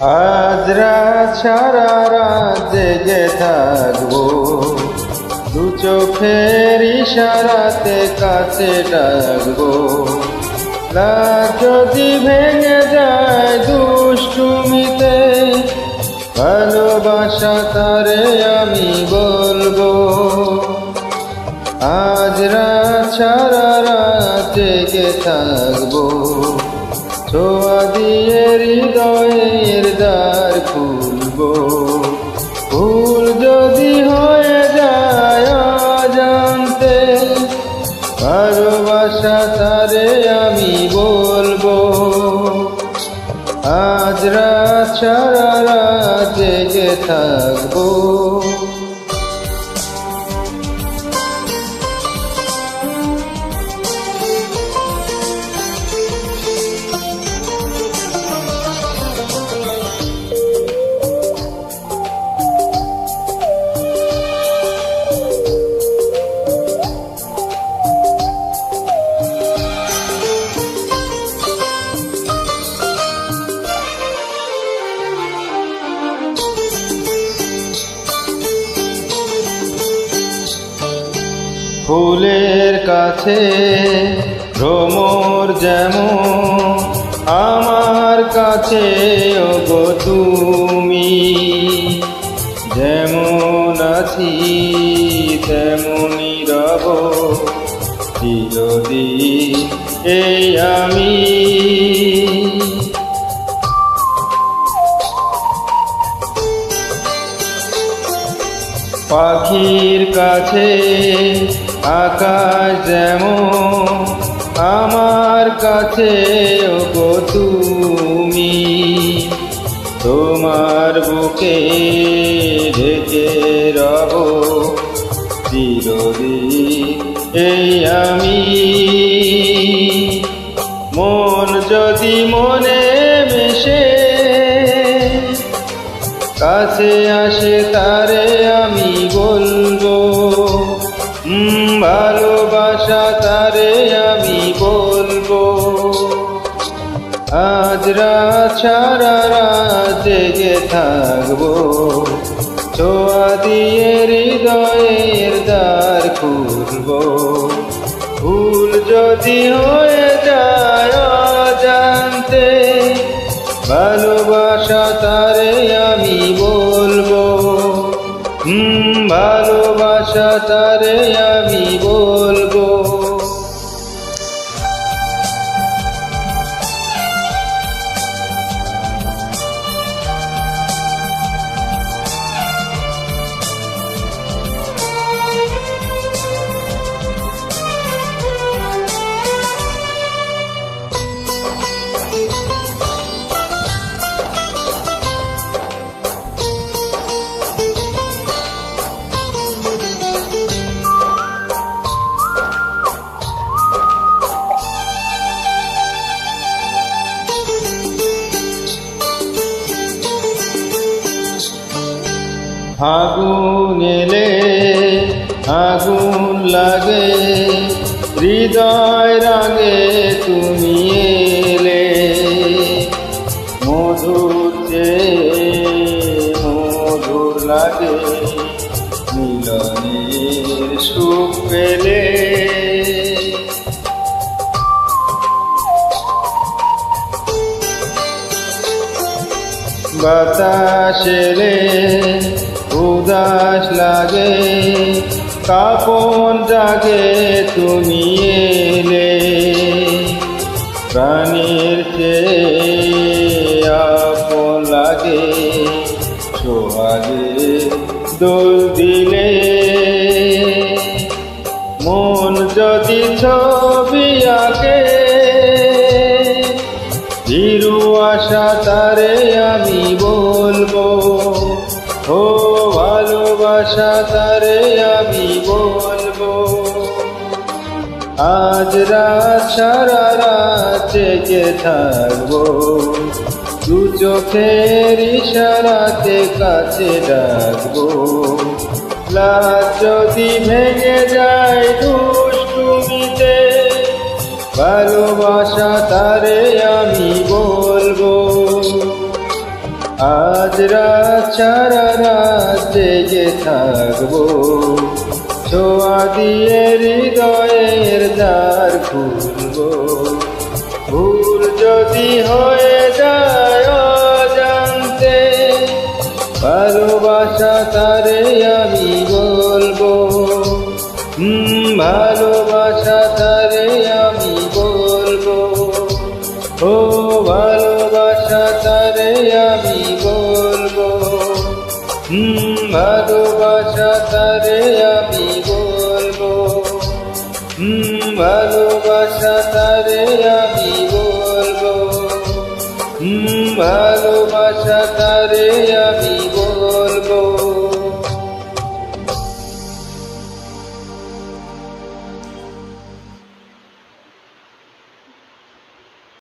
রাত সারা রাত জেগে থাকব। দু চোখের ইশারাতে কাছে ডাকবো। রাত যদি ভেঙে যায় দুষ্টুমিতে, ভালোবাসা তারে আমি বলব। আজ রাত সারা রাত জেগে থাকব। ছোঁয়া দিয়ে হৃদয়ের দ্বার খুলবো। ফুল যদি হয়ে যায় জানতে ভালোবাসা তারে আমি বলব। আজ রাত সারা রাত জেগে থাকব। ফুলের কাছে ভ্রমর যেমন, আমার কাছে ওগো তুমি। যেমন আছি, তেমনই রব। চিরদিন এই আমি। পাখির কাছে আকাশ যেমন আমার কাছে, ওগো তুমি তোমার বুকে ঢেকে রব। চিরদিন এই আমি মন যদি মনে মিশে, কাছে আসে তারে আমি বলব রাত সারা রাত থাকব। ছোয়া দিয়ে হৃদয়ের দ্বার খুলবো। ভুল যদি হয়ে যায় জানতে ভালোবাসা তারে আমি বলব। হুম, ভালোবাসা তারে আমি আগুন এলে, আগুন লাগে, হৃদয় রাগে তুমি এলে। মধুর চেয়ে মধুর লাগে, মিলনের সুখ পেলে। বাতাস এলে উদাস লাগে, কাপন জাগে, তুমি এলে। প্রাণীর আপন লাগে, সোহাগে দোল দিলে। মন যদি ছবি আঁকে ধীরু আশা তারে ভালোবাসা তারে আমি বলব। আজ রাত, সারা রাত জেগে থাকব। দু চোখের ইশারাতে কাছে ডাকবো। লাজ যদি ভেঙে যায় দুষ্টুমিতে, ভালোবাসা তারে আমি বলব। আ আজ রাত সারা থাকব। ছোঁয়া দিয়ে হৃদয়ের দ্বার খুলবো। ভুল যদি হয়ে যায় জানতে ভালোবাসা তারে আমি বলব। হুম, ভালোবাসা তারে আমি বলব। হুম, ভালোবাসা তারে আমি বলব। হুম, ভালোবাসা তারে আমি